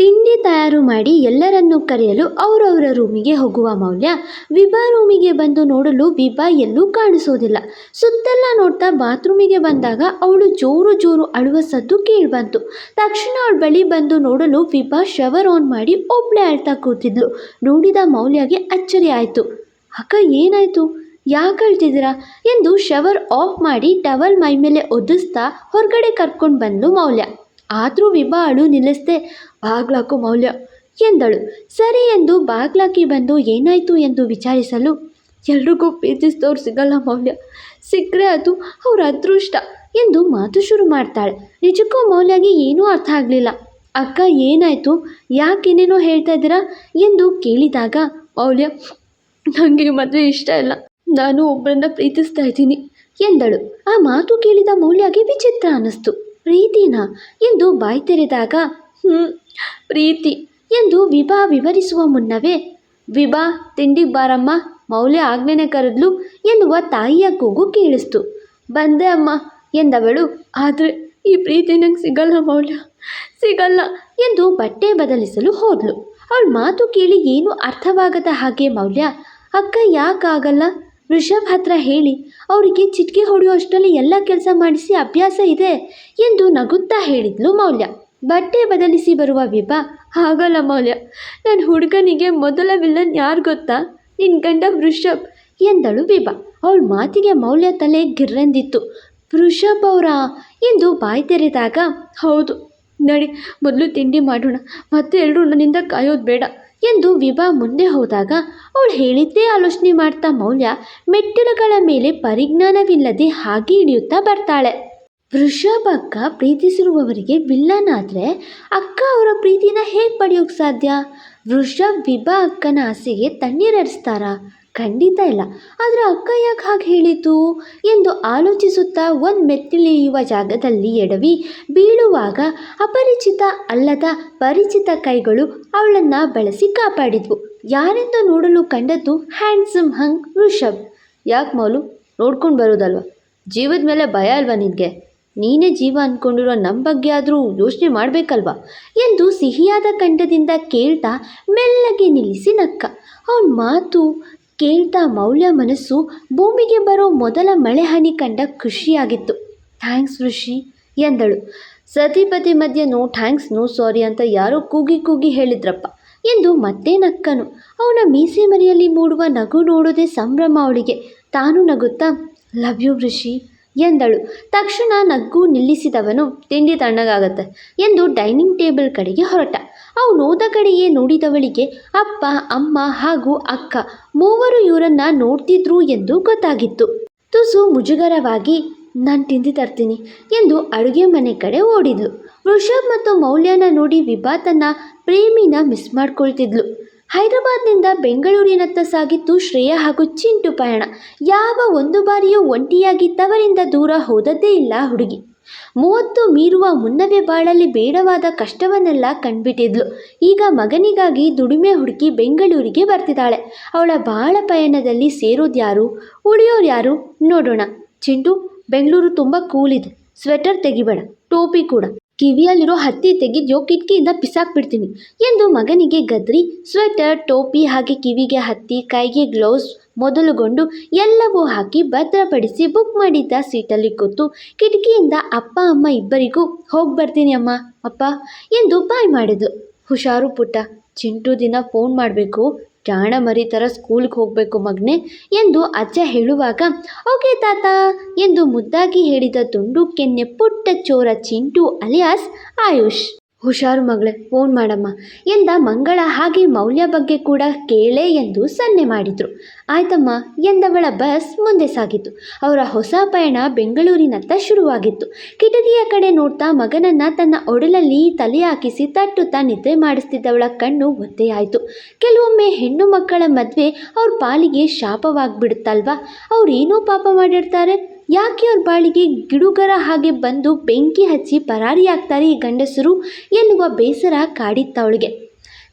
ತಿಂಡಿ ತಯಾರು ಮಾಡಿ ಎಲ್ಲರನ್ನೂ ಕರೆಯಲು ಅವರವರ ರೂಮಿಗೆ ಹೋಗುವ ಮೌಲ್ಯ ವಿಭಾ ರೂಮಿಗೆ ಬಂದು ನೋಡಲು ವಿಭಾ ಎಲ್ಲೂ ಕಾಣಿಸೋದಿಲ್ಲ. ಸುತ್ತೆಲ್ಲ ನೋಡ್ತಾ ಬಾತ್ರೂಮಿಗೆ ಬಂದಾಗ ಅವಳು ಜೋರು ಜೋರು ಅಳುವ ಸದ್ದು ಕೇಳಿಬಂತು. ತಕ್ಷಣ ಅವಳ ಬಳಿ ಬಂದು ನೋಡಲು ವಿಭಾ ಶವರ್ ಆನ್ ಮಾಡಿ ಒಬ್ಳೆ ಅಳ್ತಾ ಕೂತಿದ್ಲು. ನೋಡಿದ ಮೌಲ್ಯಗೆ ಅಚ್ಚರಿ ಆಯಿತು. ಅಕ್ಕ, ಏನಾಯಿತು? ಯಾಕೆ ಅಳ್ತಿದ್ದೀರಾ? ಎಂದು ಶವರ್ ಆಫ್ ಮಾಡಿ ಟವಲ್ ಮೈ ಮೇಲೆ ಒದಿಸ್ತಾ ಹೊರಗಡೆ ಕರ್ಕೊಂಡು ಬಂದ್ಲು ಮೌಲ್ಯ. ಆದರೂ ವಿಭಾ ಅಳು ನಿಲ್ಲಿಸ್ದೆ, ಬಾಗ್ಲಾಕು ಮೌಲ್ಯ, ಎಂದಳು. ಸರಿ ಎಂದು ಬಾಗ್ಲಾಕಿ ಬಂದು ಏನಾಯಿತು ಎಂದು ವಿಚಾರಿಸಲು, ಎಲ್ರಿಗೂ ಪ್ರೀತಿಸಿದವ್ರು ಸಿಗಲ್ಲ ಮೌಲ್ಯ. ಸಿಕ್ಕರೆ ಅದು ಅವ್ರ ಅದೃಷ್ಟ ಎಂದು ಮಾತು ಶುರು ಮಾಡ್ತಾಳೆ. ನಿಜಕ್ಕೂ ಮೌಲ್ಯಗೆ ಏನೂ ಅರ್ಥ ಆಗಲಿಲ್ಲ. ಅಕ್ಕ, ಏನಾಯಿತು? ಯಾಕೇನೇನೋ ಹೇಳ್ತಾ ಇದ್ದೀರಾ? ಎಂದು ಕೇಳಿದಾಗ, ಮೌಲ್ಯ ನನಗೆ ಮದುವೆ ಇಷ್ಟ ಇಲ್ಲ. ನಾನು ಒಬ್ಬರನ್ನ ಪ್ರೀತಿಸ್ತಾ ಇದ್ದೀನಿ ಎಂದಳು. ಆ ಮಾತು ಕೇಳಿದ ಮೌಲ್ಯಗೆ ವಿಚಿತ್ರ ಅನ್ನಿಸ್ತು. ಪ್ರೀತಿನಾ ಎಂದು ಬಾಯಿ ತೆರೆದಾಗ ಹ್ಞೂ ಪ್ರೀತಿ ಎಂದು ವಿಭಾ ವಿವರಿಸುವ ಮುನ್ನವೇ, ವಿಭಾ, ತಿಂಡಿಗೆ ಬಾರಮ್ಮ, ಮೌಲ್ಯ ಆಜ್ಞೆನೆ ಕರೆದ್ಲು ಎನ್ನುವ ತಾಯಿಯ ಕೂಗು ಕೇಳಿಸ್ತು. ಬಂದೆ ಅಮ್ಮ ಎಂದವಳು, ಆದರೆ ಈ ಪ್ರೀತಿ ನಂಗೆ ಸಿಗಲ್ಲ ಮೌಲ್ಯ, ಸಿಗಲ್ಲ ಎಂದು ಬಟ್ಟೆ ಬದಲಿಸಲು ಹೋದ್ಲು. ಅವಳ ಮಾತು ಕೇಳಿ ಏನೂ ಅರ್ಥವಾಗದ ಹಾಗೆ ಮೌಲ್ಯ, ಅಕ್ಕ, ಯಾಕಾಗಲ್ಲ? ಋಷಭ್ ಹತ್ರ ಹೇಳಿ, ಅವರಿಗೆ ಚಿಟಿಕೆ ಹೊಡೆಯೋ ಅಷ್ಟರಲ್ಲಿ ಎಲ್ಲ ಕೆಲಸ ಮಾಡಿಸಿ ಅಭ್ಯಾಸ ಇದೆ ಎಂದು ನಗುತ್ತಾ ಹೇಳಿದ್ಲು ಮೌಲ್ಯ. ಬಟ್ಟೆ ಬದಲಿಸಿ ಬರುವ ವಿಭಾ, ಹಾಗಲ್ಲ ಮೌಲ್ಯ ನನ್ನ ಹುಡುಗನಿಗೆ ಮೊದಲ ವಿಲ್ಲನ್ ಯಾರು ಗೊತ್ತಾ? ನಿನ್ನ ಗಂಡ ವೃಷಭ್ ಎಂದಳು ವಿಭಾ. ಅವಳ ಮಾತಿಗೆ ಮೌಲ್ಯ ತಲೆ ಗಿರ್ರೆಂದಿತ್ತು. ವೃಷಭ್ ಅವರಾ? ಎಂದು ಬಾಯಿ ತೆರೆದಾಗ, ಹೌದು, ನಡಿ, ಮೊದಲು ತಿಂಡಿ ಮಾಡೋಣ, ಮತ್ತೆ ಎಲ್ಲರೂ ನನ್ನಿಂದ ಕಾಯೋದು ಬೇಡ. ಎಂದು ವಿಭಾ ಮುಂದೆ ಹೋದಾಗ ಅವಳು ಹೇಳಿದ್ದೇ ಆಲೋಚನೆ ಮಾಡ್ತಾ ಮೌಲ್ಯ ಮೆಟ್ಟಿಲುಗಳ ಮೇಲೆ ಪರಿಜ್ಞಾನವಿಲ್ಲದೆ ಹಾಗೆ ಇಳಿಯುತ್ತಾ ಬರ್ತಾಳೆ. ವೃಷಭ ಅಕ್ಕ ಪ್ರೀತಿಸಿರುವವರಿಗೆ ವಿಲ್ಲನ್ ಆದರೆ ಅಕ್ಕ ಅವರ ಪ್ರೀತಿನ ಹೇಗೆ ಪಡೆಯೋಕ್ಕೆ ಸಾಧ್ಯ? ವೃಷಭ್ ವಿಭಾ ಅಕ್ಕನ ಆಸೆಗೆ ತಣ್ಣೀರೆರಿಸ್ತಾರಾ ಖಂಡಿತ ಇಲ್ಲ. ಆದರೆ ಅಕ್ಕ ಯಾಕೆ ಹಾಗೆ ಹೇಳಿತು ಎಂದು ಆಲೋಚಿಸುತ್ತಾ ಒಂದು ಮೆತ್ತಿಳಿಯುವ ಜಾಗದಲ್ಲಿ ಎಡವಿ ಬೀಳುವಾಗ ಅಪರಿಚಿತ ಅಲ್ಲದ ಪರಿಚಿತ ಕೈಗಳು ಅವಳನ್ನು ಬಳಸಿ ಕಾಪಾಡಿದ್ವು. ಯಾರೆಂದು ನೋಡಲು ಕಂಡದ್ದು ಹ್ಯಾಂಡ್ಸಮ್ ಹಂಗ್ ಋಷಭ್ ಯಾಕೆ ಮೌಲು? ನೋಡ್ಕೊಂಡು ಬರೋದಲ್ವ? ಜೀವದ ಮೇಲೆ ಭಯ ಅಲ್ವಾ ನಿನಗೆ? ನೀನೇ ಜೀವ ಅಂದ್ಕೊಂಡಿರೋ ನಮ್ಮ ಬಗ್ಗೆ ಆದರೂ ಯೋಚನೆ ಮಾಡಬೇಕಲ್ವಾ? ಎಂದು ಸಿಹಿಯಾದ ಕಂಠದಿಂದ ಕೇಳ್ತಾ ಮೆಲ್ಲಗೆ ನಿಲ್ಲಿಸಿ ನಕ್ಕ ಅವನ ಮಾತು ಕೇಳ್ತಾ ಮೌಲ್ಯ ಮನಸ್ಸು ಭೂಮಿಗೆ ಬರೋ ಮೊದಲ ಮಳೆ ಹನಿ ಕಂಡ ಖುಷಿಯಾಗಿತ್ತು. ಥ್ಯಾಂಕ್ಸ್ ಋಷಿ, ಎಂದಳು. ಸತಿಪತಿ ಮಧ್ಯೆ ನೋ ಥ್ಯಾಂಕ್ಸ್, ನೋ ಸಾರಿ ಅಂತ ಯಾರೋ ಕೂಗಿ ಕೂಗಿ ಹೇಳಿದ್ರಪ್ಪ ಎಂದು ಮತ್ತೆ ನಕ್ಕನು. ಅವನ ಮೀಸೆ ಮನೆಯಲ್ಲಿ ಮೂಡುವ ನಗು ನೋಡೋದೇ ಸಂಭ್ರಮ ಅವಳಿಗೆ. ತಾನು ನಗುತ್ತಾ, ಲವ್ ಯು ಋಷಿ ಎಂದಳು. ತಕ್ಷಣ ನಗ್ಗು ನಿಲ್ಲಿಸಿದವನು, ತಿಂಡಿ ತಣ್ಣಗಾಗತ್ತೆ ಎಂದು ಡೈನಿಂಗ್ ಟೇಬಲ್ ಕಡೆಗೆ ಹೊರಟ. ಅವು ನೋದ ಕಡೆಯೇ ನೋಡಿದವಳಿಗೆ, ಅಪ್ಪ, ಅಮ್ಮ ಹಾಗೂ ಅಕ್ಕ ಮೂವರು ಇವರನ್ನ ನೋಡ್ತಿದ್ರು ಎಂದು ಗೊತ್ತಾಗಿತ್ತು. ತುಸು ಮುಜುಗರವಾಗಿ, ನಾನು ತಿಂಡಿ ತರ್ತೀನಿ ಎಂದು ಅಡುಗೆ ಮನೆ ಕಡೆ ಓಡಿದ್ಲು. ವೃಷಭ್ ಮತ್ತು ಮೌಲ್ಯನ ನೋಡಿ ವಿಭಾ ತನ್ನ ಪ್ರೇಮಿನ ಮಿಸ್ ಮಾಡ್ಕೊಳ್ತಿದ್ಲು. ಹೈದರಾಬಾದ್ನಿಂದ ಬೆಂಗಳೂರಿನತ್ತ ಸಾಗಿತ್ತು ಶ್ರೇಯಾ ಹಾಗೂ ಚಿಂಟು ಪಯಣ. ಯಾವ ಒಂದು ಬಾರಿಯೂ ಒಂಟಿಯಾಗಿ ತವರಿಂದ ದೂರ ಹೋದದ್ದೇ ಇಲ್ಲ ಹುಡುಗಿ. ಮೂವತ್ತು ಮೀರುವ ಮುನ್ನವೇ ಬಾಳಲ್ಲಿ ಬೇಡವಾದ ಕಷ್ಟವನ್ನೆಲ್ಲ ಕಂಡುಬಿಟ್ಟಿದ್ಲು. ಈಗ ಮಗನಿಗಾಗಿ ದುಡಿಮೆ ಹುಡುಕಿ ಬೆಂಗಳೂರಿಗೆ ಬರ್ತಿದ್ದಾಳೆ. ಅವಳ ಬಾಳ ಪಯಣದಲ್ಲಿ ಸೇರೋದ್ಯಾರು ಉಳಿಯೋರ್ಯಾರು ನೋಡೋಣ. ಚಿಂಟು, ಬೆಂಗಳೂರು ತುಂಬ ಕೂಲಿದೆ ಸ್ವೆಟರ್ ತೆಗಿಬೇಡ. ಟೋಪಿ ಕೂಡ. ಕಿವಿಯಲ್ಲಿರೋ ಹತ್ತಿ ತೆಗೆದ್ಯೋ ಕಿಟಕಿಯಿಂದ ಬಿಸಾಕ್ಬಿಡ್ತೀನಿ ಎಂದು ಮಗನಿಗೆ ಗದ್ರಿ, ಸ್ವೆಟರ್, ಟೋಪಿ ಹಾಗೆ ಕಿವಿಗೆ ಹತ್ತಿ, ಕೈಗೆ ಗ್ಲೌಸ್ ಮೊದಲುಗೊಂಡು ಎಲ್ಲವೂ ಹಾಕಿ ಭದ್ರಪಡಿಸಿ ಬುಕ್ ಮಾಡಿದ್ದ ಸೀಟಲ್ಲಿ ಕೂತು ಕಿಟಕಿಯಿಂದ ಅಪ್ಪ, ಅಮ್ಮ ಇಬ್ಬರಿಗೂ ಹೋಗಿ ಬರ್ತೀನಿ ಅಮ್ಮ, ಅಪ್ಪ ಎಂದು ಬಾಯ್ ಮಾಡಿದ್ಲು. ಹುಷಾರು ಪುಟ್ಟ, ಚಿಂಟು ದಿನ ಫೋನ್ ಮಾಡಬೇಕು ಜಾಣ ಮರಿ ಥರ ಸ್ಕೂಲ್ಗೆ ಹೋಗಬೇಕು ಮಗನೆ ಎಂದು ಅಜ್ಜ ಹೇಳುವಾಗ, ಓಕೆ ತಾತ ಎಂದು ಮುದ್ದಾಗಿ ಹೇಳಿದ ತುಂಡು ಕೆನ್ನೆ ಪುಟ್ಟ ಚೋರ ಚಿಂಟು ಅಲಿಯಾಸ್, ಆಯುಷ್. ಹುಷಾರು ಮಗಳೇ ಫೋನ್ ಮಾಡಮ್ಮ. ಎಂದ ಮಂಗಳ ಹಾಗೆ ಮೌಲ್ಯ ಬಗ್ಗೆ ಕೂಡ ಕೇಳೆ ಎಂದು ಸನ್ನೆ ಮಾಡಿದ್ರು. ಆಯ್ತಮ್ಮ, ಎಂದವಳ ಬಸ್ ಮುಂದೆ ಸಾಗಿತು. ಅವರ ಹೊಸ ಪಯಣ ಬೆಂಗಳೂರಿನತ್ತ ಶುರುವಾಗಿತ್ತು. ಕಿಟಕಿಯ ಕಡೆ ನೋಡ್ತಾ ಮಗನನ್ನ ತನ್ನ ಒಡಲಲ್ಲಿ ತಲೆ ಹಾಕಿಸಿ ತಟ್ಟುತ್ತಾ ನಿದ್ರೆ ಮಾಡಿಸ್ತಿದ್ದವಳ ಕಣ್ಣು ಒದ್ದೆಯಾಯಿತು ಕೆಲವೊಮ್ಮೆ ಹೆಣ್ಣು ಮಕ್ಕಳ ಮದುವೆ ಅವ್ರ ಪಾಲಿಗೆ ಶಾಪವಾಗಿಬಿಡುತ್ತಲ್ವಾ? ಅವ್ರು ಏನೋ ಪಾಪ ಮಾಡಿರ್ತಾರೆ. ಯಾಕೆ ಅವ್ರ ಬಾಳಿಗೆ ಗಿಡುಗರ ಹಾಗೆ ಬಂದು ಬೆಂಕಿ ಹಚ್ಚಿ ಪರಾರಿಯಾಗ್ತಾರೆ ಈ ಗಂಡಸರು ಎನ್ನುವ ಬೇಸರ ಕಾಡಿತ್ತವಳಿಗೆ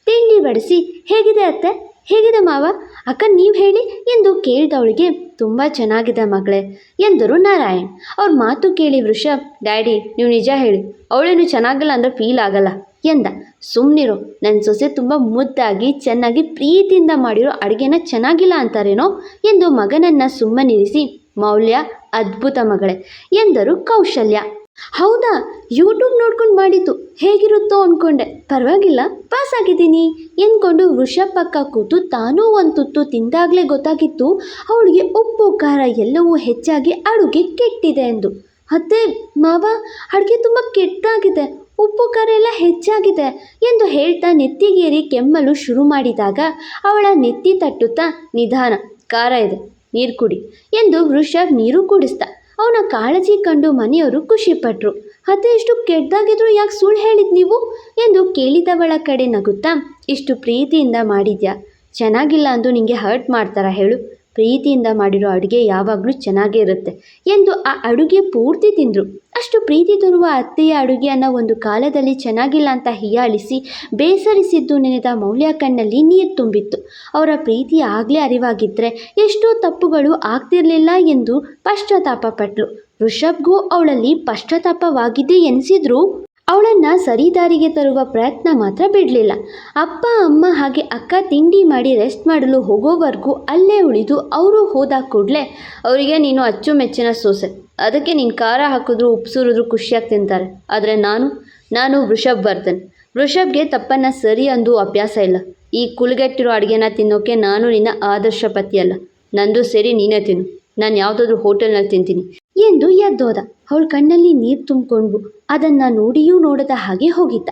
ತಿಂಡಿ ಬಡಿಸಿ, ಹೇಗಿದೆ ಅತ್ತೆ? ಹೇಗಿದೆ ಮಾವ? ಅಕ್ಕ, ನೀವು ಹೇಳಿ ಎಂದು ಕೇಳಿದವಳಿಗೆ ತುಂಬ ಚೆನ್ನಾಗಿದೆ ಮಗಳೇ ಎಂದರು ನಾರಾಯಣ್. ಅವ್ರ ಮಾತು ಕೇಳಿ ವೃಷಭ್ ಡ್ಯಾಡಿ, ನೀವು ನಿಜ ಹೇಳಿ. ಅವಳೇನು ಚೆನ್ನಾಗಿಲ್ಲ ಅಂದರೆ ಫೀಲ್ ಆಗಲ್ಲ ಎಂದ. ಸುಮ್ಮನಿರು ನನ್ನ ಸೊಸೆ ತುಂಬ ಮುದ್ದಾಗಿ, ಚೆನ್ನಾಗಿ ಪ್ರೀತಿಯಿಂದ ಮಾಡಿರೋ ಅಡುಗೆನ ಚೆನ್ನಾಗಿಲ್ಲ ಅಂತಾರೇನೋ ಎಂದು ಮಗನನ್ನು ಸುಮ್ಮನಿರಿಸಿ ಮೌಲ್ಯ, ಅದ್ಭುತ ಮಗಳೇ ಎಂದರು ಕೌಶಲ್ಯ. ಹೌದಾ ಯೂಟ್ಯೂಬ್ ನೋಡ್ಕೊಂಡು ಮಾಡಿದ್ದು ಹೇಗಿರುತ್ತೋ ಅಂದ್ಕೊಂಡೆ ಪರವಾಗಿಲ್ಲ ಪಾಸ್ ಆಗಿದ್ದೀನಿ ಎಂದ್ಕೊಂಡು ವೃಷಭ್ ಪಕ್ಕ ಕೂತು ತಾನೂ ಒಂದು ತುತ್ತು ತಿಂದಾಗಲೇ ಗೊತ್ತಾಗಿತ್ತು ಅವಳಿಗೆ ಉಪ್ಪು, ಖಾರ ಎಲ್ಲವೂ ಹೆಚ್ಚಾಗಿ ಅಡುಗೆ ಕೆಟ್ಟಿದೆ ಎಂದು. ಅತ್ತೆ, ಮಾವ, ಅಡುಗೆ ತುಂಬ ಕೆಟ್ಟಾಗಿದೆ, ಉಪ್ಪು, ಖಾರ ಎಲ್ಲ ಹೆಚ್ಚಾಗಿದೆ ಎಂದು ಹೇಳ್ತಾ ನೆತ್ತಿಗೇರಿ ಕೆಮ್ಮಲು ಶುರು ಮಾಡಿದಾಗ ಅವಳ ನೆತ್ತಿ ತಟ್ಟುತ್ತಾ ನಿಧಾನ, ಖಾರ ಇದೆ. ನೀರು ಕುಡಿ ಎಂದು ವೃಷಭ್ ನೀರು ಕುಡಿಸ್ದ. ಅವನ ಕಾಳಜಿ ಕಂಡು ಮನೆಯವರು ಖುಷಿಪಟ್ರು. ಅದೇ ಇಷ್ಟು ಕೆಟ್ಟದಾಗಿದ್ರು ಯಾಕೆ ಸುಳ್ಳು ಹೇಳಿದ್ ನೀವು? ಎಂದು ಕೇಳಿದವಳ ಕಡೆ ನಗುತ್ತಾ, ಇಷ್ಟು ಪ್ರೀತಿಯಿಂದ ಮಾಡಿದ್ಯಾ? ಚೆನ್ನಾಗಿಲ್ಲ ಅಂದು ನಿಂಗೆ ಹರ್ಟ್ ಮಾಡ್ತಾರಾ ಹೇಳು. ಪ್ರೀತಿಯಿಂದ ಮಾಡಿರೋ ಅಡುಗೆ ಯಾವಾಗಲೂ ಚೆನ್ನಾಗೇ ಇರುತ್ತೆ ಎಂದು ಆ ಅಡುಗೆ ಪೂರ್ತಿ ತಿಂದರು. ಅಷ್ಟು ಪ್ರೀತಿ ತರುವ ಅತ್ತೆಯ ಅಡುಗೆಯನ್ನು ಒಂದು ಕಾಲದಲ್ಲಿ ಚೆನ್ನಾಗಿಲ್ಲ ಅಂತ ಹೀಯಾಳಿಸಿ ಬೇಸರಿಸಿದ್ದು ನೆನೆದ ಮೌಲ್ಯ ಕಣ್ಣಲ್ಲಿ ನೀರು ತುಂಬಿತ್ತು. ಅವರ ಪ್ರೀತಿ ಆಗಲೇ ಅರಿವಾಗಿದ್ದರೆ ಎಷ್ಟೋ ತಪ್ಪುಗಳು ಆಗ್ತಿರಲಿಲ್ಲ ಎಂದು ಪಶ್ಚಾತ್ತಾಪ ಪಟ್ಲು. ಋಷಭ್ಗೂ ಅವಳಲ್ಲಿ ಪಶ್ಚಾತ್ತಾಪವಾಗಿದೆ ಎನಿಸಿದ್ರೂ? ಅವಳನ್ನು ಸರಿದಾರಿಗೆ ತರುವ ಪ್ರಯತ್ನ ಮಾತ್ರ ಬಿಡಲಿಲ್ಲ. ಅಪ್ಪ, ಅಮ್ಮ ಹಾಗೆ ಅಕ್ಕ ತಿಂಡಿ ಮಾಡಿ ರೆಸ್ಟ್ ಮಾಡಲು ಹೋಗೋವರೆಗೂ ಅಲ್ಲೇ ಉಳಿದು ಅವರು ಹೋದ ಕೂಡಲೇ, ಅವರಿಗೆ ನೀನು ಅಚ್ಚುಮೆಚ್ಚಿನ ಸೋಸೆ. ಅದಕ್ಕೆ ನೀನು ಖಾರ ಹಾಕಿದ್ರು ಉಪ್ಸುರಿದ್ರು ಖುಷಿಯಾಗಿ ತಿಂತಾರೆ. ಆದರೆ ನಾನು ನಾನು ವೃಷಭ್ ಬರ್ಧನ್ ವೃಷಭ್ಗೆ ತಪ್ಪನ್ನು ಸರಿ ಅಂದು ಅಭ್ಯಾಸ ಇಲ್ಲ. ಈ ಕುಲುಗೆಟ್ಟಿರೋ ಅಡುಗೆನ ತಿನ್ನೋಕೆ ನಾನು ನಿನ್ನ ಆದರ್ಶ ಪತಿಯಲ್ಲ. ನಂದು ಸೇರಿ ನೀನೇ ತಿನ್ನು. ನಾನು ಯಾವುದಾದ್ರೂ ಹೋಟೆಲ್ನಲ್ಲಿ ತಿಂತೀನಿ. ಎದ್ದೋದ ಅವಳ ಕಣ್ಣಲ್ಲಿ ನೀರು ತುಂಬಿಕೊಂಡು ಅದನ್ನು ನೋಡಿಯೂ ನೋಡದ ಹಾಗೆ ಹೋಗಿದ್ದ.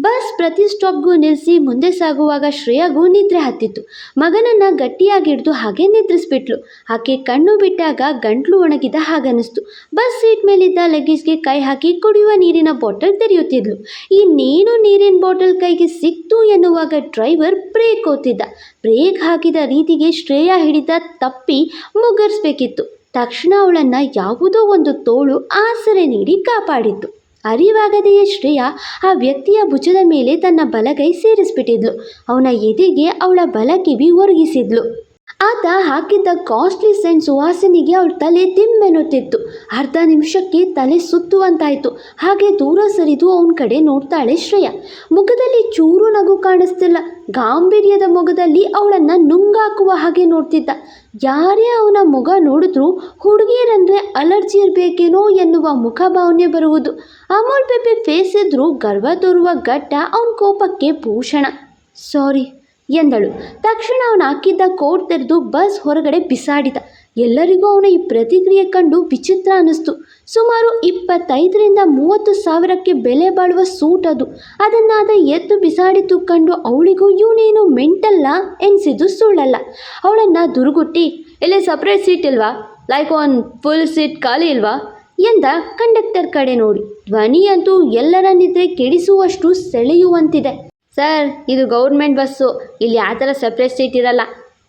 ಬಸ್ ಪ್ರತಿ ಸ್ಟಾಪ್ಗೂ ನಿಲ್ಲಿಸಿ ಮುಂದೆ ಸಾಗುವಾಗ ಶ್ರೇಯಾಗೂ ನಿದ್ರೆ ಹತ್ತಿತ್ತು. ಮಗನನ್ನು ಗಟ್ಟಿಯಾಗಿ ಹಿಡಿದು ಹಾಗೆ ನಿದ್ರಿಸ್ಬಿಟ್ಲು. ಆಕೆ ಕಣ್ಣು ಬಿಟ್ಟಾಗ ಗಂಟ್ಲು ಒಣಗಿದ ಹಾಗನ್ನಿಸ್ತು. ಬಸ್ ಸೀಟ್ ಮೇಲಿದ್ದ ಲಗೇಜ್ಗೆ ಕೈ ಹಾಕಿ ಕುಡಿಯುವ ನೀರಿನ ಬಾಟಲ್ ತೆರೆಯುತ್ತಿದ್ಲು. ಇನ್ನೇನು ನೀರಿನ ಬಾಟಲ್ ಕೈಗೆ ಸಿಕ್ತು ಎನ್ನುವಾಗ ಡ್ರೈವರ್ ಬ್ರೇಕ್ ಓತಿದ್ದ. ಬ್ರೇಕ್ ಹಾಕಿದ ರೀತಿಗೆ ಶ್ರೇಯಾ ಹಿಡಿದ ತಪ್ಪಿ ಮುಗ್ಗರಿಸ್ಬೇಕಿತ್ತು ತಕ್ಷಣ ಅವಳನ್ನು ಯಾವುದೋ ಒಂದು ತೋಳು ಆಸರೆ ನೀಡಿ ಕಾಪಾಡಿತ್ತು ಅರಿವಾಗದೆಯೇ ಶ್ರೇಯ ಆ ವ್ಯಕ್ತಿಯ ಭುಜದ ಮೇಲೆ ತನ್ನ ಬಲಗೈ ಸೇರಿಸ್ಬಿಟ್ಟಿದ್ಲು. ಅವನ ಎದೆಗೆ ಅವಳ ಬಲ ಕಿವಿ ಒರಗಿಸಿದ್ಲು. ಆತ ಹಾಕಿದ್ದ ಕಾಸ್ಟ್ಲಿ ಸೆಂಟ್ ಸುವಾಸನೆಗೆ ಅವಳ ತಲೆ ತಿಮ್ಮೆನ್ನುತ್ತಿತ್ತು. ಅರ್ಧ ನಿಮಿಷಕ್ಕೆ ತಲೆ ಸುತ್ತುವಂತಾಯಿತು. ಹಾಗೆ ದೂರ ಸರಿದು ಅವನ ಕಡೆ ನೋಡ್ತಾಳೆ ಶ್ರೇಯ. ಮುಖದಲ್ಲಿ ಚೂರು ನಗು ಕಾಣಿಸ್ತಿಲ್ಲ. ಗಾಂಭೀರ್ಯದ ಮೊಗದಲ್ಲಿ ಅವಳನ್ನು ನುಂಗಾಕುವ ಹಾಗೆ ನೋಡ್ತಿದ್ದ. ಯಾರೇ ಅವನ ಮುಖ ನೋಡಿದ್ರೂ ಹುಡುಗಿಯರಂದರೆ ಅಲರ್ಜಿ ಇರಬೇಕೇನೋ ಎನ್ನುವ ಮುಖಭಾವನೆ ಬರುವುದು. ಅಮೋಲ್ ಪೆಪೆ ಫೇಸ್ ಇದ್ರೂ ಗರ್ವ ತೋರುವ ಘಟ್ಟ ಅವನ ಕೋಪಕ್ಕೆ ಭೂಷಣ. ಸಾರಿ ಎಂದಳು. ತಕ್ಷಣ ಅವನು ಹಾಕಿದ್ದ ಕೋಟ್ ತೆರೆದು ಬಸ್ ಹೊರಗಡೆ ಬಿಸಾಡಿದ. ಎಲ್ಲರಿಗೂ ಅವನ ಈ ಪ್ರತಿಕ್ರಿಯೆ ಕಂಡು ವಿಚಿತ್ರ ಅನ್ನಿಸ್ತು. ಸುಮಾರು ಇಪ್ಪತ್ತೈದರಿಂದ ಮೂವತ್ತು ಸಾವಿರಕ್ಕೆ ಬೆಲೆ ಬಾಳುವ ಸೂಟ್ ಅದು. ಅದನ್ನಾದ ಅದ ಎದ್ದು ಬಿಸಾಡಿತು ಕಂಡು ಅವಳಿಗೂ ಇವನೇನು ಮೆಂಟಲ್ಲ ಎನಿಸಿದ್ದು ಸುಳ್ಳಲ್ಲ. ಅವಳನ್ನು ದುರುಗುಟ್ಟಿ ಎಲ್ಲೇ ಸಪ್ರೇಟ್ ಸೀಟ್ ಇಲ್ವಾ? ಲೈಕ್ ಒನ್ ಫುಲ್ ಸೀಟ್ ಖಾಲಿ ಇಲ್ವಾ? ಎಂದ ಕಂಡಕ್ಟರ್ ಕಡೆ ನೋಡಿ. ಧ್ವನಿಯಂತೂ ಎಲ್ಲರ ನಿದ್ರೆ ಕೆಡಿಸುವಷ್ಟು ಸೆಳೆಯುವಂತಿದೆ. ಸರ್, ಇದು ಗೌರ್ಮೆಂಟ್ ಬಸ್ಸು. ಇಲ್ಲಿ ಆ ಥರ ಸಪ್ರೇಟ್ ಸೀಟ್ ಇರಲ್ಲ.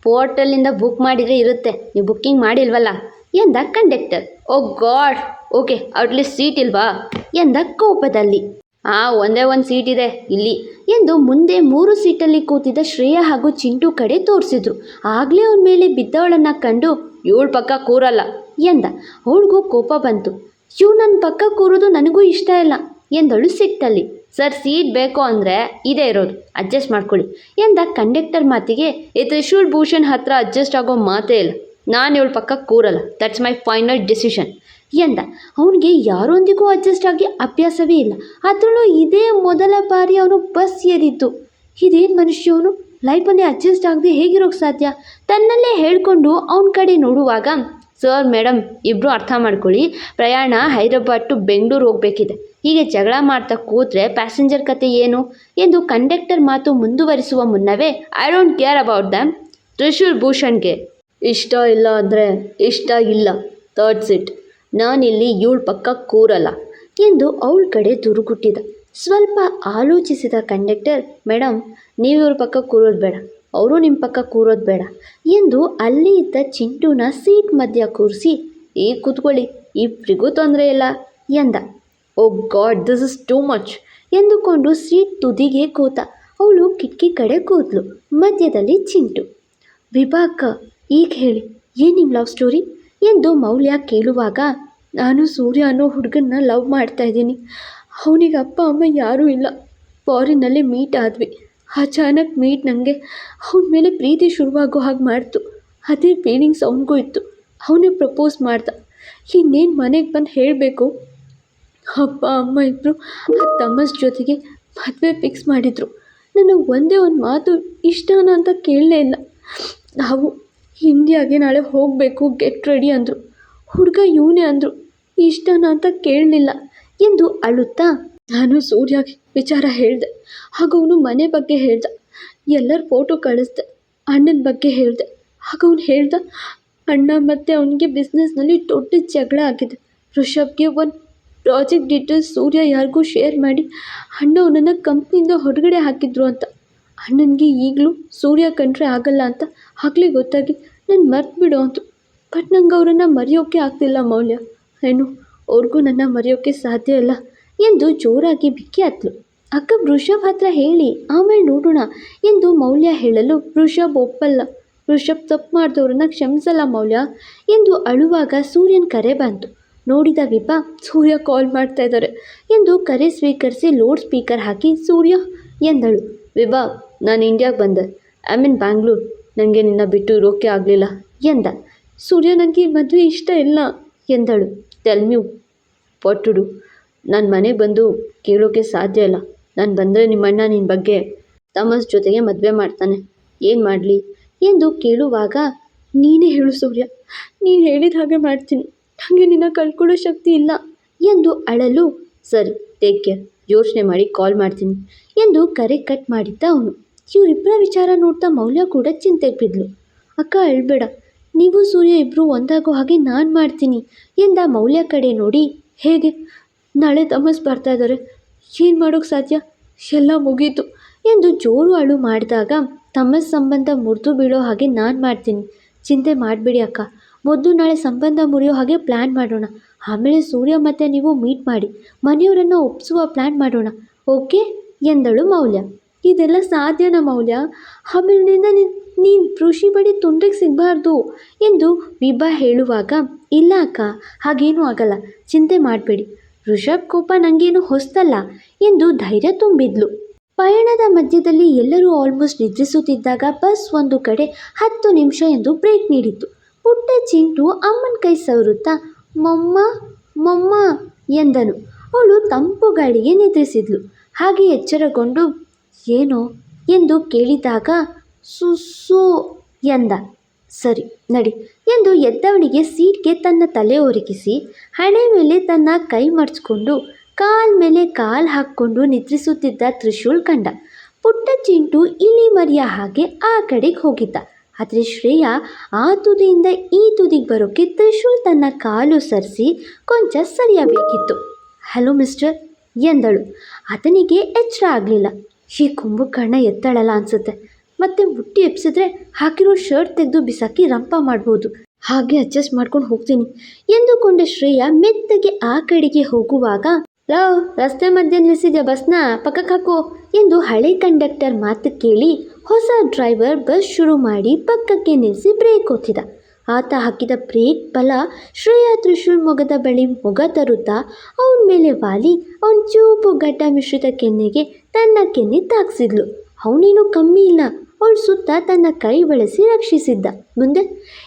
ಪೋರ್ಟಲಿಂದ ಬುಕ್ ಮಾಡಿದರೆ ಇರುತ್ತೆ. ನೀವು ಬುಕ್ಕಿಂಗ್ ಮಾಡಿಲ್ವಲ್ಲ? ಎಂದ conductor oh God okay at least seat ಇಲ್ವಾ? ಎಂದ ಕೋಪದಲ್ಲಿ. ಆ, ಒಂದೇ ಒಂದು ಸೀಟ್ ಇದೆ ಇಲ್ಲಿ. ಎಂದು ಮುಂದೆ ಮೂರು ಸೀಟಲ್ಲಿ ಕೂತಿದ್ದ ಶ್ರೇಯ ಹಾಗೂ ಚಿಂಟು ಕಡೆ ತೋರಿಸಿದ್ರು. ಆಗಲೇ ಅವನ ಮೇಲೆ ಬಿದ್ದವಳನ್ನು ಕಂಡು ಇವಳು ಪಕ್ಕ ಕೂರಲ್ಲ ಎಂದ. ಅವಳಿಗೂ ಕೋಪ ಬಂತು. ಇವು ನನ್ನ ಪಕ್ಕ ಕೂರೋದು ನನಗೂ ಇಷ್ಟ ಇಲ್ಲ ಎಂದಳು ಸಿಟ್ಟಲ್ಲಿ ಸರ್, ಸೀಟ್ ಬೇಕು ಅಂದರೆ ಇದೇ ಇರೋದು. ಅಡ್ಜಸ್ಟ್ ಮಾಡ್ಕೊಳ್ಳಿ. ಎಂದ ಕಂಡಕ್ಟರ್ ಮಾತಿಗೆ ತ್ರಿಶೂಲ್ ಭೂಷಣ್ ಹತ್ರ ಅಡ್ಜಸ್ಟ್ ಆಗೋ ಮಾತೇ ಇಲ್ಲ. ನಾನು ಇವಳು ಪಕ್ಕ ಕೂರಲ್ಲ. ದಟ್ಸ್ ಮೈ ಫೈನಲ್ ಡಿಸಿಷನ್ ಎಂದ, ಅವನಿಗೆ ಯಾರೊಂದಿಗೂ ಅಡ್ಜಸ್ಟ್ ಆಗಿ ಅಭ್ಯಾಸವೇ ಇಲ್ಲ. ಅದರಲ್ಲೂ ಇದೇ ಮೊದಲ ಬಾರಿ ಅವನು ಬಸ್ ಏರಿದ್ದು. ಇದೇನು ಮನುಷ್ಯವನು ಲೈಫಲ್ಲಿ ಅಡ್ಜಸ್ಟ್ ಆಗದೆ ಹೇಗಿರೋಕ್ಕೆ ಸಾಧ್ಯ? ತನ್ನಲ್ಲೇ ಹೇಳಿಕೊಂಡು ಅವನ ಕಡೆ ನೋಡುವಾಗ, ಸರ್, ಮೇಡಮ್ ಇಬ್ಬರು ಅರ್ಥ ಮಾಡ್ಕೊಳ್ಳಿ. ಪ್ರಯಾಣ ಹೈದರಾಬಾದ್ ಟು ಬೆಂಗಳೂರು ಹೋಗಬೇಕಿದೆ. ಹೀಗೆ ಜಗಳ ಮಾಡ್ತಾ ಕೂತ್ರೆ ಪ್ಯಾಸೆಂಜರ್ ಕತೆ ಏನು? ಎಂದು ಕಂಡಕ್ಟರ್ ಮಾತು ಮುಂದುವರಿಸುವ ಮುನ್ನವೇ I don't care about damn Trishul ಭೂಷಣ್ಗೆ, ಇಷ್ಟ ಇಲ್ಲ ಅಂದರೆ ಇಷ್ಟ ಇಲ್ಲ ಥರ್ಡ್ ಸಿಟ್ ನಾನಿಲ್ಲಿ ಇವಳ ಪಕ್ಕ ಕೂರಲ್ಲ. ಎಂದು ಅವಳ ಕಡೆ ದುರುಗುಟ್ಟಿದ ಸ್ವಲ್ಪ ಆಲೋಚಿಸಿದ ಕಂಡಕ್ಟರ್ ಮೇಡಮ್ ನೀವು ಇವ್ರ ಪಕ್ಕ ಕೂರೋದು ಬೇಡ, ಅವರು ನಿಮ್ಮ ಪಕ್ಕ ಕೂರೋದು ಬೇಡ, ಎಂದು ಅಲ್ಲಿ ಇದ್ದ ಚಿಂಟುನ ಸೀಟ್ ಮಧ್ಯ ಕೂರಿಸಿ ಈಗ ಕೂತ್ಕೊಳ್ಳಿ ಇಬ್ಬರಿಗೂ ತೊಂದರೆ ಇಲ್ಲ, ಎಂದ. ಓ God this is too much ಎಂದುಕೊಂಡು ಸೀಟ್ ತುದಿಗೆ ಕೂತ. ಅವಳು ಕಿಟಕಿ ಕಡೆ ಕೂದ್ಲು, ಮಧ್ಯದಲ್ಲಿ ಚಿಂಟು. ವಿಭಾಕ, ಈಗ ಹೇಳಿ, ಏನು ನಿಮ್ಮ ಲವ್ ಸ್ಟೋರಿ ಎಂದು ಮೌಲ್ಯ ಕೇಳುವಾಗ, ನಾನು ಸೂರ್ಯ ಅನ್ನೋ ಹುಡುಗನ್ನ ಲವ್ ಮಾಡ್ತಾ ಇದ್ದೀನಿ. ಅವನಿಗೆ ಅಪ್ಪ, ಅಮ್ಮ ಯಾರೂ ಇಲ್ಲ. ಫಾರಿನಲ್ಲಿ ಮೀಟ್ ಆದ್ವಿ. ಅಚಾನಕ್ ಮೀಟ್ ನನಗೆ ಅವನ ಮೇಲೆ ಪ್ರೀತಿ ಶುರುವಾಗೋ ಹಾಗೆ ಮಾಡ್ತು. ಅದೇ ಫೀಲಿಂಗ್ಸ್ ಅವನಿಗೂ ಇತ್ತು. ಅವನೇ ಪ್ರಪೋಸ್ ಮಾಡ್ದ. ಇನ್ನೇನು ಮನೆಗೆ ಬಂದು ಹೇಳಬೇಕು? ಅಪ್ಪ ಅಮ್ಮ ಇಬ್ಬರು ಆ ತಮ್ಮಸ್ ಜೊತೆಗೆ ಮದುವೆ ಫಿಕ್ಸ್ ಮಾಡಿದರು. ನನಗೆ ಒಂದೇ ಒಂದು ಮಾತು ಇಷ್ಟನಾ ಅಂತ ಕೇಳಲೇ ಇಲ್ಲ. ನಾವು ಹಿಂದಿಯಾಗೆ ನಾಳೆ ಹೋಗಬೇಕು ಗೆಟ್ ರೆಡಿ ಅಂದರು. ಹುಡುಗ ಇವನೇ ಅಂದರು. ಇಷ್ಟನಾ ಅಂತ ಕೇಳಲಿಲ್ಲ. ಎಂದು ಅಳುತ್ತಾ ನಾನು ಸೂರ್ಯ ವಿಚಾರ ಹೇಳಿದೆ. ಹಾಗೂ ಅವನು ಮನೆ ಬಗ್ಗೆ ಹೇಳ್ದ. ಎಲ್ಲರ ಫೋಟೋ ಕಳಿಸ್ದೆ. ಅಣ್ಣನ ಬಗ್ಗೆ ಹೇಳಿದೆ. ಆಗ ಅವನು ಹೇಳ್ದ, ಅಣ್ಣ ಮತ್ತು ಅವನಿಗೆ ಬಿಸ್ನೆಸ್ನಲ್ಲಿ ದೊಡ್ಡ ಜಗಳ ಆಗಿದೆ. ಋಷಭ್ಗೆ ಒಂದು ಪ್ರಾಜೆಕ್ಟ್ ಡೀಟೇಲ್ಸ್ ಸೂರ್ಯ ಯಾರಿಗೂ ಶೇರ್ ಮಾಡಿ, ಅಣ್ಣ ಅವನನ್ನು ಕಂಪ್ನಿಯಿಂದ ಹೊರಗಡೆ ಹಾಕಿದ್ರು ಅಂತ. ಅಣ್ಣನಿಗೆ ಈಗಲೂ ಸೂರ್ಯ ಕಂಡ್ರೆ ಆಗಲ್ಲ ಅಂತ ಆಗಲೇ ಗೊತ್ತಾಗಿ ನಾನು ಮರ್ತು ಬಿಡು ಅಂತ. ಬಟ್ ನಂಗೆ ಅವರನ್ನು ಮರೆಯೋಕ್ಕೆ ಆಗ್ತಿಲ್ಲ ಮೌಲ್ಯ. ಏನು, ಅವ್ರಿಗೂ ನನ್ನ ಮರೆಯೋಕ್ಕೆ ಸಾಧ್ಯ ಇಲ್ಲ. ಎಂದು ಜೋರಾಗಿ ಬಿಕ್ಕಿ ಹತ್ಲು. ಅಕ್ಕ, ವೃಷಭ್ ಹತ್ರ ಹೇಳಿ, ಆಮೇಲೆ ನೋಡೋಣ ಎಂದು ಮೌಲ್ಯ ಹೇಳಲು ವೃಷಭ್ ಒಪ್ಪಲ್ಲ. ವೃಷಭ್ ತಪ್ಪು ಮಾಡಿದವ್ರನ್ನ ಕ್ಷಮಿಸಲ್ಲ ಮೌಲ್ಯ ಎಂದು ಅಳುವಾಗ ಸೂರ್ಯನ ಕರೆ ಬಂತು. ನೋಡಿದ ವಿಭಾ ಸೂರ್ಯ ಕಾಲ್ ಮಾಡ್ತಾ ಇದ್ದಾರೆ ಎಂದು ಕರೆ ಸ್ವೀಕರಿಸಿ ಲೋಡ್ ಸ್ಪೀಕರ್ ಹಾಕಿ ಸೂರ್ಯ ಎಂದಳು. ವಿಭಾ, ನಾನು ಇಂಡಿಯಾಗೆ ಬಂದೆ. ಐ ಮೀನ್ ಬ್ಯಾಂಗ್ಳೂರ್ ನನಗೆ ನಿನ್ನ ಬಿಟ್ಟು ಇರೋಕೆ ಆಗಲಿಲ್ಲ ಎಂದ. ಸೂರ್ಯ ನನಗೆ ಮದುವೆ ಇಷ್ಟ ಇಲ್ಲ ಎಂದಳು. ಟೆಲ್ ಮ್ಯೂ ಪೊಟ್ಟುಡು ನಾನು ಮನೆಗೆ ಬಂದು ಕೇಳೋಕ್ಕೆ ಸಾಧ್ಯ ಇಲ್ಲ. ನಾನು ಬಂದರೆ ನಿಮ್ಮಣ್ಣ ನಿನ್ನ ಬಗ್ಗೆ ತಮಸ್ ಜೊತೆಗೆ ಮದುವೆ ಮಾಡ್ತಾನೆ. ಏನು ಮಾಡಲಿ? ಎಂದು ಕೇಳುವಾಗ ನೀನೇ ಹೇಳು ಸೂರ್ಯ. ನೀನು ಹೇಳಿದ ಹಾಗೆ ಮಾಡ್ತೀನಿ. ನನಗೆ ನಿನ್ನ ಕಳ್ಕೊಳ್ಳೋ ಶಕ್ತಿ ಇಲ್ಲ ಎಂದು ಅಳಲು ಸರಿ ಟೇಕ್ ಕೇರ್ ಯೋಚನೆ ಮಾಡಿ ಕಾಲ್ ಮಾಡ್ತೀನಿ ಎಂದು ಕರೆ ಕಟ್ ಮಾಡಿದ್ದ ಅವನು. ಇವರಿಬ್ಬರ ವಿಚಾರ ನೋಡ್ತಾ ಮೌಲ್ಯ ಕೂಡ ಚಿಂತೆಗೆ ಬಿದ್ಲು. ಅಕ್ಕ ಅಳ್ಬೇಡ ನೀವು ಸೂರ್ಯ ಇಬ್ಬರು ಒಂದಾಗೋ ಹಾಗೆ ನಾನು ಮಾಡ್ತೀನಿ ಎಂದ ಮೌಲ್ಯ ಕಡೆ ನೋಡಿ. ಹೇಗೆ? ನಾಳೆ ತಮಸ್ ಬರ್ತಾ ಇದ್ದಾರೆ ಏನು ಮಾಡೋಕ್ಕೆ ಸಾಧ್ಯ? ಎಲ್ಲ ಮುಗೀತು ಎಂದು ಜೋರು ಅಳು ಮಾಡಿದಾಗ ತಮಸ್ ಸಂಬಂಧ ಮುರಿದು ಬೀಳೋ ಹಾಗೆ ನಾನು ಮಾಡ್ತೀನಿ. ಚಿಂತೆ ಮಾಡಬೇಡಿ ಅಕ್ಕ. ಮೊದಲು ನಾಳೆ ಸಂಬಂಧ ಮುರಿಯೋ ಹಾಗೆ ಪ್ಲ್ಯಾನ್ ಮಾಡೋಣ. ಆಮೇಲೆ ಸೂರ್ಯ ಮತ್ತೆ ನೀವು ಮೀಟ್ ಮಾಡಿ. ಮನೆಯವರನ್ನು ಒಪ್ಪಿಸುವ ಪ್ಲ್ಯಾನ್ ಮಾಡೋಣ. ಓಕೆ ಎಂದಳು ಮೌಲ್ಯ. ಇದೆಲ್ಲ ಸಾಧ್ಯನ ಮೌಲ್ಯ? ಆಮೇಲಿನಿಂದ ನೀನು ಕೃಷಿ ಬಡಿ ತುಂಡ್ರಿಗೆ ಸಿಗಬಾರ್ದು ಎಂದು ವಿಭಾ ಹೇಳುವಾಗ, ಇಲ್ಲ ಅಕ್ಕ, ಹಾಗೇನೂ ಆಗಲ್ಲ. ಚಿಂತೆ ಮಾಡಬೇಡಿ. ಋಷಭ್ ಕೋಪ ನನಗೇನು ಹೊಸ್ತಲ್ಲ ಎಂದು ಧೈರ್ಯ ತುಂಬಿದ್ಲು. ಪಯಣದ ಮಧ್ಯದಲ್ಲಿ ಎಲ್ಲರೂ ಆಲ್ಮೋಸ್ಟ್ ನಿದ್ರಿಸುತ್ತಿದ್ದಾಗ ಬಸ್ ಒಂದು ಕಡೆ ಹತ್ತು ನಿಮಿಷ ಎಂದು ಬ್ರೇಕ್ ನೀಡಿತು ಪುಟ್ಟ ಚಿಂಟು ಅಮ್ಮನ ಕೈ ಸವರುತ್ತಾ, ಮೊಮ್ಮ ಮೊಮ್ಮ ಎಂದನು. ಅವಳು ತಂಪು ಗಾಳಿಗೆ ನಿದ್ರಿಸಿದ್ಲು. ಹಾಗೆ ಎಚ್ಚರಗೊಂಡು, ಏನೋ? ಎಂದು ಕೇಳಿದಾಗ ಸುಸು ಎಂದ. ಸರಿ, ನಡಿ ಎಂದು ಎದ್ದವನಿಗೆ ಸೀಟ್ಗೆ ತನ್ನ ತಲೆ ಒರಗಿಸಿ, ಹಣೆ ಮೇಲೆ ತನ್ನ ಕೈ ಮಡಿಸ್ಕೊಂಡು ಕಾಲ್ ಮೇಲೆ ಕಾಲ್ ಹಾಕ್ಕೊಂಡು ನಿದ್ರಿಸುತ್ತಿದ್ದ ತ್ರಿಶೂಲ್ ಕಂಡ. ಪುಟ್ಟ ಚಿಂಟು ಇಲಿ ಮರಿಯ ಹಾಗೆ ಆ ಕಡೆಗೆ ಹೋಗಿದ್ದ. ಆದರೆ ಶ್ರೇಯಾ ಆ ತುದಿಯಿಂದ ಈ ತುದಿಗೆ ಬರೋಕ್ಕೆ ತ್ರಿಶೂಲ್ ತನ್ನ ಕಾಲು ಸರಿಸಿ ಕೊಂಚ ಸರಿಯಬೇಕಿತ್ತು. ಹಲೋ ಮಿಸ್ಟರ್, ಎಂದಳು. ಆತನಿಗೆ ಎಚ್ಚರ ಆಗಲಿಲ್ಲ. ಈ ಕುಂಭಕರ್ಣ ಎತ್ತಳಲ್ಲ ಅನ್ಸುತ್ತೆ. ಮತ್ತೆ ಮುಟ್ಟಿ ಎಪ್ಸಿದ್ರೆ ಹಾಕಿರೋ ಶರ್ಟ್ ತೆಗೆದು ಬಿಸಾಕಿ ರಂಪ ಮಾಡ್ಬೋದು. ಹಾಗೆ ಅಡ್ಜಸ್ಟ್ ಮಾಡ್ಕೊಂಡು ಹೋಗ್ತೀನಿ, ಎಂದುಕೊಂಡ ಶ್ರೇಯ ಮೆತ್ತಗೆ ಆ ಕಡೆಗೆ ಹೋಗುವಾಗ ಲವ್ ರಸ್ತೆ ಮಧ್ಯೆ ನಿಲ್ಲಿಸಿದ ಬಸ್ನ? ಪಕ್ಕಕ್ಕೆ ಹಾಕು ಎಂದು ಹಳೆ ಕಂಡಕ್ಟರ್ ಮಾತು ಕೇಳಿ ಹೊಸ ಡ್ರೈವರ್ ಬಸ್ ಶುರು ಮಾಡಿ ಪಕ್ಕಕ್ಕೆ ನಿಲ್ಲಿಸಿ ಬ್ರೇಕ್ ಒತ್ತಿದ. ಆತ ಹಾಕಿದ ಬ್ರೇಕ್ ಬಲ ಶ್ರೇಯಾ ತ್ರಿಶೂಲ್ ಮೊಗದ ಬಳಿ ಮೊಗ ತರುತ್ತಾ ಅವನ ಮೇಲೆ ವಾಲಿ ಅವನ ಚೂಪು ಗಡ್ಡ ಮಿಶ್ರಿತ ಕೆನ್ನೆಗೆ ತನ್ನ ಕೆನ್ನೆ ತಾಕ್ಸಿದ್ಲು. ಅವನೇನು ಕಮ್ಮಿ ಇಲ್ಲ. ಅವಳ ಸುತ್ತ ತನ್ನ ಕೈ ಬಳಸಿ ರಕ್ಷಿಸಿದ್ದ. ಮುಂದೆ,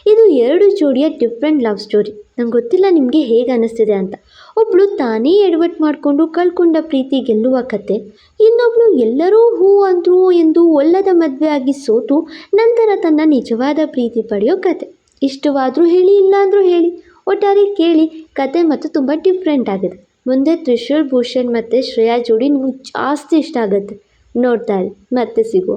ಇದು ಎರಡು ಜೋಡಿಯ ಡಿಫ್ರೆಂಟ್ ಲವ್ ಸ್ಟೋರಿ. ನಂಗೆ ಗೊತ್ತಿಲ್ಲ ನಿಮಗೆ ಹೇಗೆ ಅನ್ನಿಸ್ತಿದೆ ಅಂತ. ಒಬ್ಬಳು ತಾನೇ ಎಡವಟ್ ಮಾಡಿಕೊಂಡು ಕಳ್ಕೊಂಡ ಪ್ರೀತಿ ಗೆಲ್ಲುವ ಕತೆ ಇನ್ನೊಬ್ಬಳು ಎಲ್ಲರೂ ಹೂ ಅಂದ್ರು ಎಂದು ಒಲ್ಲದ ಮದುವೆ ಆಗಿ ಸೋತು ನಂತರ ತನ್ನ ನಿಜವಾದ ಪ್ರೀತಿ ಪಡೆಯೋ ಕತೆ. ಇಷ್ಟವಾದರೂ ಹೇಳಿ, ಇಲ್ಲಾಂದರೂ ಹೇಳಿ. ಒಟ್ಟಾರೆ ಕೇಳಿ, ಕತೆ ಮತ್ತು ತುಂಬ ಡಿಫ್ರೆಂಟ್ ಆಗಿದೆ. ಮುಂದೆ ತ್ರಿಶೂಲ್, ಭೂಷಣ್ ಮತ್ತು ಶ್ರೇಯಾ ಜೋಡಿ ನಿಮಗೆ ಜಾಸ್ತಿ ಇಷ್ಟ ಆಗುತ್ತೆ. ನೋಡ್ತಾ ಇರಿ, ಮತ್ತೆ ಸಿಗುವ.